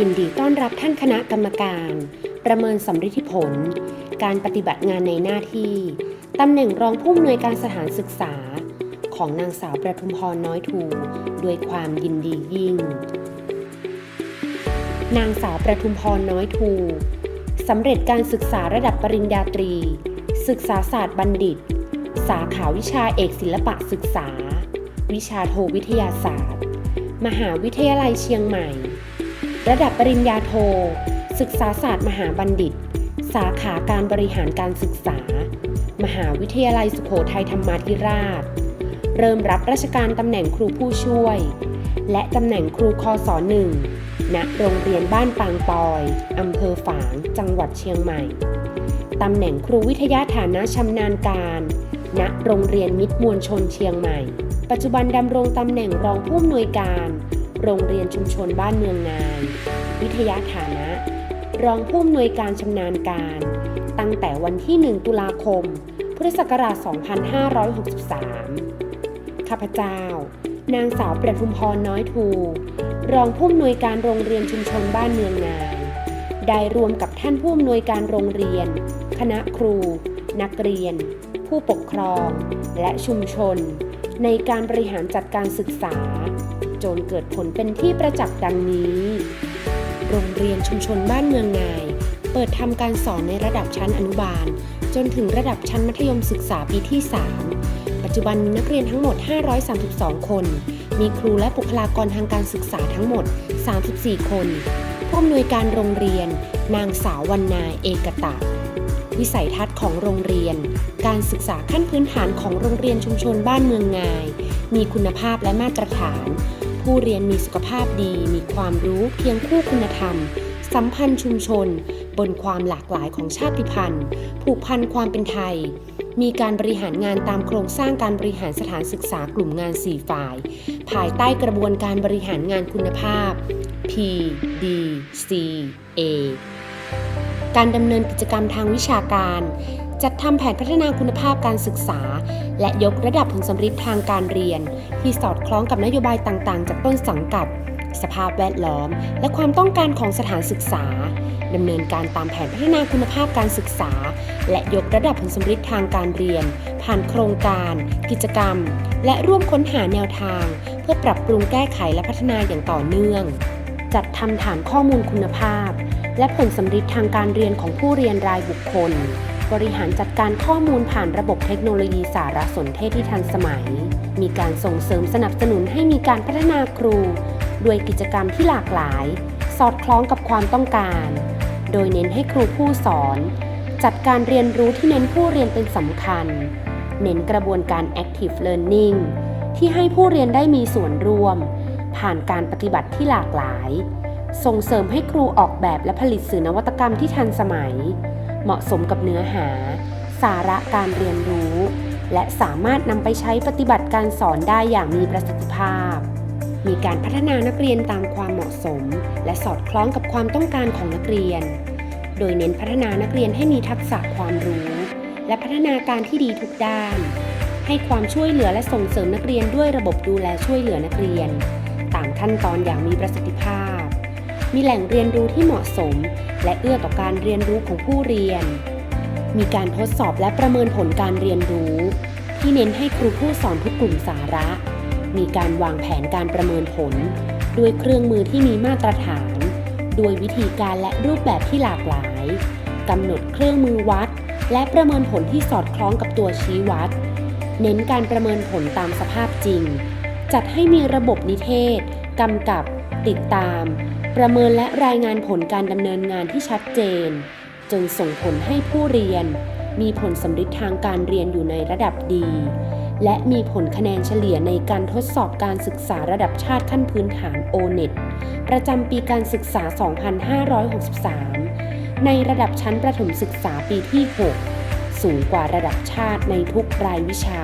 ยินดีต้อนรับท่านคณะกรรมการ ประเมินสำฤทธิผล การปฏิบัติงานในหน้าที่ตำแหน่งรองผู้อำนวยการสถานศึกษา ของนางสาวประทุมพรน้อยทูด้วยความยินดียิ่ง นางสาวประทุมพรน้อยทูสำเร็จการศึกษาระดับปริญญาตรี ศึกษาศาสตร์บัณฑิต สาขาวิชาเอกศิลปะศึกษา วิชาโทวิทยาศาสตร์ มหาวิทยาลัยเชียงใหม่ ระดับปริญญาโท ศึกษาศาสตร์มหาบัณฑิต สาขาการบริหารการศึกษา มหาวิทยาลัยสุโขทัยธรรมาธิราช เริ่มรับราชการตำแหน่งครูผู้ช่วย และตำแหน่งครูคอสอหนึ่งณโรงเรียนบ้านปางปอยอำเภอฝาง จังหวัดเชียงใหม่ ตำแหน่งครูวิทยาฐานะชำนาญการ ณ โรงเรียนมิตรมวลชนเชียงใหม่ ปัจจุบันดำรงตำแหน่งรองผู้อำนวยการ โรงเรียนชุมชนบ้านเมืองงาน วิทยาฐานะ รองผู้อำนวยการชำนาญการ ตั้งแต่วันที่ 1 ตุลาคม พุทธศักราช 2563 ข้าพเจ้า นางสาวประทุมพรน้อยทู รองผู้อำนวยการโรงเรียนชุมชนบ้านเมืองงานได้รวมกับท่านผู้อำนวยการโรงเรียน คณะครู นักเรียน ผู้ปกครอง และชุมชน ในการบริหารจัดการศึกษา จนเกิดผลเป็นที่ประจักษ์ดังนี้ โรงเรียนชุมชนบ้านเมืองงาย เปิดทำการสอนในระดับชั้นอนุบาล จนถึงระดับชั้นมัธยมศึกษาปีที่ 3 ปัจจุบันมีนักเรียนทั้งหมด 532 คน มีครูและบุคลากรทางการศึกษาทั้งหมด 34 คน ผู้อำนวยการโรงเรียน นางสาววรรณาเอกตะวิสัยทัศน์ของโรงเรียน การศึกษาขั้นพื้นฐานของโรงเรียนชุมชนบ้านเมืองงาย มีคุณภาพและมาตรฐาน ผู้เรียนมีสุขภาพดี มีความรู้เคียงคู่คุณธรรม สัมพันธ์ชุมชน บนความหลากหลายของชาติพันธุ์ ผูกพันความเป็นไทย มีการบริหารงานตามโครงสร้างการบริหารสถานศึกษากลุ่มงาน 4 ฝ่าย ภายใต้กระบวนการบริหารงานคุณภาพ P D C A การดำเนินกิจกรรมทางวิชาการ จัดทำแผนพัฒนาคุณภาพการศึกษา และยกระดับผลสำฤทธิ์ทางการเรียน ที่สอดคล้องกับนโยบายต่างๆ จากต้นสังกัด สภาพแวดล้อม และความต้องการของสถานศึกษาดำเนินการตามแผนพัฒนาคุณภาพการศึกษา และยกระดับผลสำฤทธิ์ทางการเรียน ผ่านโครงการ กิจกรรม และร่วมค้นหาแนวทาง เพื่อปรับปรุงแก้ไขและพัฒนาอย่างต่อเนื่อง จัดทำฐานข้อมูลคุณภาพ และผลสำฤทธิ์ทางการเรียนของผู้เรียนรายบุคคล บริหารจัดการข้อมูลผ่านระบบเทคโนโลยีสารสนเทศที่ทันสมัย มีการส่งเสริมสนับสนุนให้มีการพัฒนาครู ด้วยกิจกรรมที่หลากหลาย สอดคล้องกับความต้องการ โดยเน้นให้ครูผู้สอน จัดการเรียนรู้ที่เน้นผู้เรียนเป็นสำคัญ เน้นกระบวนการ active learning ที่ให้ผู้เรียนได้มีส่วนร่วม ผ่านการปฏิบัติที่หลากหลาย ส่งเสริมให้ครูออกแบบและผลิตสื่อนวัตกรรมที่ทันสมัย เหมาะสมกับเนื้อหา สาระการเรียนรู้ และสามารถนำไปใช้ปฏิบัติการสอนได้อย่างมีประสิทธิภาพ มีการพัฒนานักเรียนตามความเหมาะสม และสอดคล้องกับความต้องการของนักเรียน โดยเน้นพัฒนานักเรียนให้มีทักษะความรู้ และพัฒนาการที่ดีทุกด้าน ให้ความช่วยเหลือและส่งเสริมนักเรียนด้วยระบบดูแลช่วยเหลือนักเรียน ตามขั้นตอนอย่างมีประสิทธิภาพ มีแหล่งเรียนรู้ที่เหมาะสม และเอื้อต่อการเรียนรู้ของผู้เรียน มีการทดสอบและประเมินผลการเรียนรู้ ที่เน้นให้ครูผู้สอนทุกกลุ่มสาระ มีการวางแผนการประเมินผล ด้วยเครื่องมือที่มีมาตรฐานด้วยวิธีการและรูปแบบที่หลากหลายกำหนดเครื่องมือวัด และประเมินผลที่สอดคล้องกับตัวชี้วัด เน้นการประเมินผลตามสภาพจริง จัดให้มีระบบนิเทศกำกับ ติดตาม ประเมินและรายงานผลการดำเนินงานที่ชัดเจนจนส่งผลให้ผู้เรียน มีผลสำฤทธิ์ทางการเรียนอยู่ในระดับดี และมีผลคะแนนเฉลี่ยในการทดสอบการศึกษาระดับชาติขั้นพื้นฐาน O-NET ประจำปีการศึกษา 2563 ในระดับชั้นประถมศึกษาปีที่ 6 สูงกว่าระดับชาติในทุกรายวิชา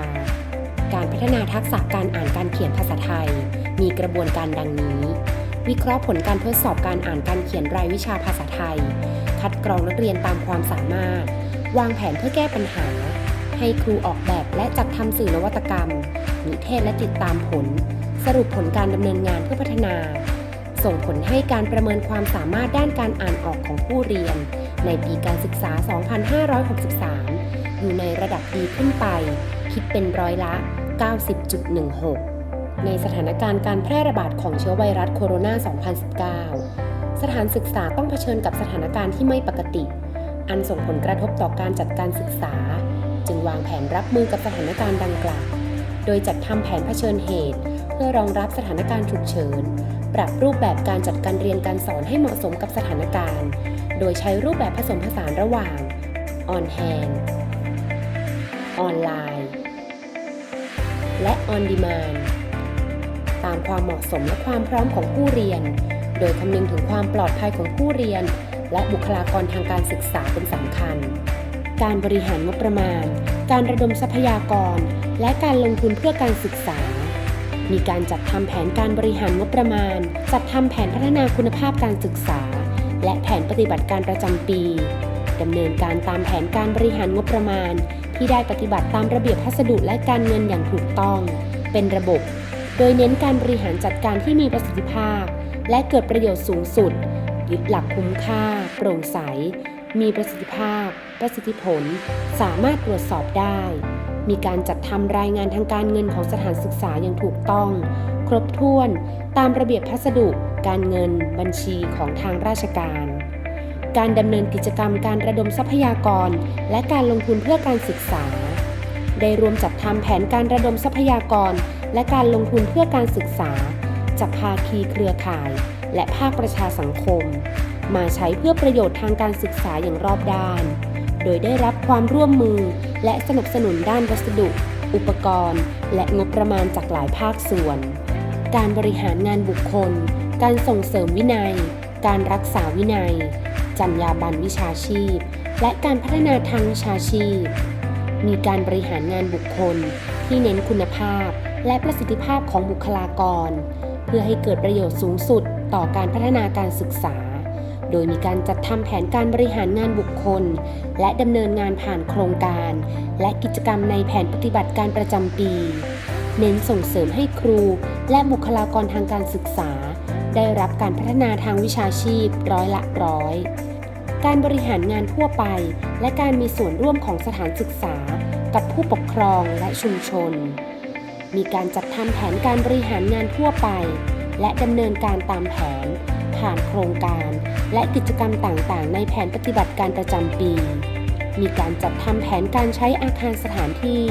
การพัฒนาทักษะการอ่านการเขียนภาษาไทย มีกระบวนการดังนี้ วิเคราะห์ผลการทดสอบการอ่านการเขียนรายวิชาภาษาไทย คัดกรองนักเรียนตามความสามารถ วางแผนเพื่อแก้ปัญหา ให้ครูออกแบบและจัดทำสื่อนวัตกรรม นิเทศและติดตามผล สรุปผลการดำเนินงานเพื่อพัฒนา ส่งผลให้การประเมินความสามารถด้านการอ่านออกของผู้เรียน ในปีการศึกษา 2563 อยู่ในระดับดีขึ้นไป คิดเป็นร้อยละ 90.16 ในสถานการณ์การแพร่ระบาดของเชื้อไวรัสโคโรนา 2019 สถานศึกษาต้องเผชิญกับสถานการณ์ที่ไม่ปกติ อันส่งผลกระทบต่อการจัดการศึกษา จึงวางแผนรับมือกับสถานการณ์ดังกล่าว โดยจัดทำแผนเผชิญเหตุ เพื่อรองรับสถานการณ์ฉุกเฉิน ปรับรูปแบบการจัดการเรียนการสอนให้เหมาะสมกับสถานการณ์ โดยใช้รูปแบบผสมผสานระหว่าง on hand ออนไลน์ และ on demand ตามความเหมาะสมและความพร้อมของผู้เรียน โดยคำนึงถึงความปลอดภัยของผู้เรียน และบุคลากรทางการศึกษาเป็นสำคัญ การบริหารงบประมาณ การระดมทรัพยากร และการลงทุนเพื่อการศึกษา มีการจัดทำแผนการบริหารงบประมาณ จัดทำแผนพัฒนาคุณภาพการศึกษา และแผนปฏิบัติการประจำปีดำเนินการตามแผนการบริหารงบประมาณ ที่ได้ปฏิบัติตามระเบียบพัสดุและการเงินอย่างถูกต้อง เป็นระบบ โดยเน้นการบริหารจัดการที่มีประสิทธิภาพ และเกิดประโยชน์สูงสุด ยึดหลักคุ้มค่า โปร่งใส มีประสิทธิภาพ ประสิทธิผล สามารถตรวจสอบได้ มีการจัดทำรายงานทางการเงินของสถานศึกษาอย่างถูกต้อง ครบถ้วน ตามระเบียบพัสดุ การเงิน บัญชีของทางราชการการดำเนินกิจกรรมการระดมทรัพยากร และการลงทุนเพื่อการศึกษา ได้รวมจัดทำแผนการระดมทรัพยากร และการลงทุนเพื่อการศึกษา จากภาคีเครือข่าย และภาคประชาสังคม มาใช้เพื่อประโยชน์ทางการศึกษาอย่างรอบด้าน โดยได้รับความร่วมมือและสนับสนุนด้านวัสดุ อุปกรณ์ และงบประมาณจากหลายภาคส่วน การบริหารงานบุคคล การส่งเสริมวินัย การรักษาวินัย จรรยาบรรณวิชาชีพ และการพัฒนาทางวิชาชีพ มีการบริหารงานบุคคลที่เน้นคุณภาพ และประสิทธิภาพของบุคลากร เพื่อให้เกิดประโยชน์สูงสุดต่อการพัฒนาการศึกษา โดยมีการจัดทำแผนการบริหารงานบุคคล และดำเนินงานผ่านโครงการ และกิจกรรมในแผนปฏิบัติการประจำปี เน้นส่งเสริมให้ครู และบุคลากรทางการศึกษา ได้รับการพัฒนาทางวิชาชีพร้อยละร้อยการบริหารงานทั่วไป และการมีส่วนร่วมของสถานศึกษา กับผู้ปกครองและชุมชน มีการจัดทำแผนการบริหารงานทั่วไป และดำเนินการตามแผน ผ่านโครงการ และกิจกรรมต่างๆ ในแผนปฏิบัติการประจำปี มีการจัดทำแผนการใช้อาคารสถานที่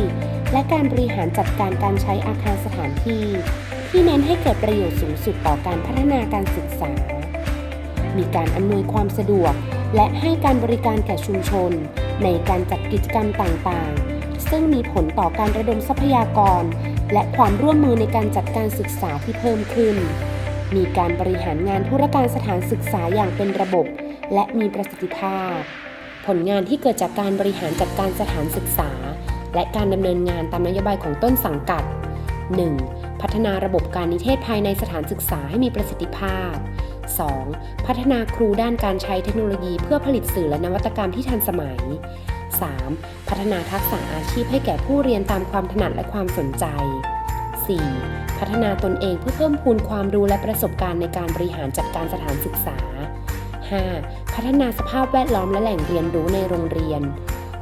และการบริหารจัดการการใช้อาคารสถานที่ ที่เน้นให้เกิดประโยชน์สูงสุดต่อการพัฒนาการศึกษา มีการอำนวยความสะดวก และให้การบริการแก่ชุมชน ในการจัดกิจกรรมต่างๆซึ่งมีผลต่อการระดมทรัพยากร และความร่วมมือในการจัดการศึกษาที่เพิ่มขึ้น มีการบริหารงานธุรการสถานศึกษาอย่างเป็นระบบ และมีประสิทธิภาพ ผลงานที่เกิดจากการบริหารจัดการสถานศึกษา และการดำเนินงานตามนโยบายของต้นสังกัด 1. พัฒนาระบบการนิเทศภายในสถานศึกษาให้มีประสิทธิภาพ 2. พัฒนาครูด้านการใช้เทคโนโลยีเพื่อผลิตสื่อและนวัตกรรมที่ทันสมัย 3. พัฒนาทักษะอาชีพให้แก่ผู้เรียนตามความถนัดและความสนใจ 4. พัฒนาตนเองเพื่อเพิ่มพูนความรู้และประสบการณ์ในการบริหารจัดการสถานศึกษา 5. พัฒนาสภาพแวดล้อมและแหล่งเรียนรู้ในโรงเรียน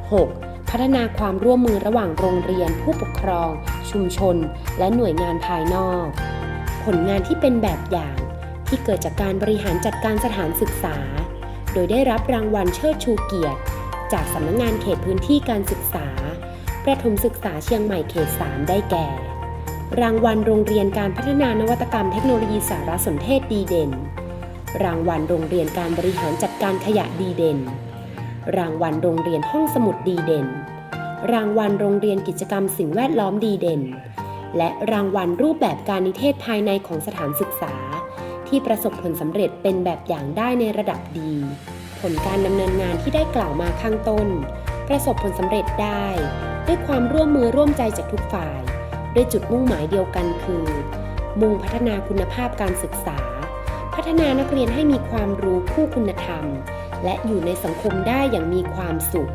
6. พัฒนาความร่วมมือระหว่างโรงเรียน ผู้ปกครอง ชุมชน และหน่วยงานภายนอก ผลงานที่เป็นแบบอย่าง ที่เกิดจากการบริหารจัดการสถานศึกษา โดยได้รับรางวัลเชิดชูเกียรติ จากสำนักงงานเขตพื้นที่การศึกษา ประถมศึกษาเชียงใหม่เขต 3 ได้แก่ รางวัลโรงเรียนการพัฒนานวัตกรรมเทคโนโลยีสารสนเทศดีเด่น รางวัลโรงเรียนการบริหารจัดการขยะดีเด่น รางวัลโรงเรียนห้องสมุดดีเด่น รางวัลโรงเรียนกิจกรรมสิ่งแวดล้อมดีเด่น และรางวัลรูปแบบการนิเทศภายในของสถานศึกษา ที่ประสบผลสำเร็จเป็นแบบอย่างได้ในระดับดี ผลการดำเนินงานที่ได้กล่าวมาข้างต้น ประสบผลสำเร็จได้ ด้วยความร่วมมือร่วมใจจากทุกฝ่าย ด้วยจุดมุ่งหมายเดียวกันคือ มุ่งพัฒนาคุณภาพการศึกษา พัฒนานักเรียนให้มีความรู้คู่คุณธรรม และอยู่ในสังคมได้อย่างมีความสุข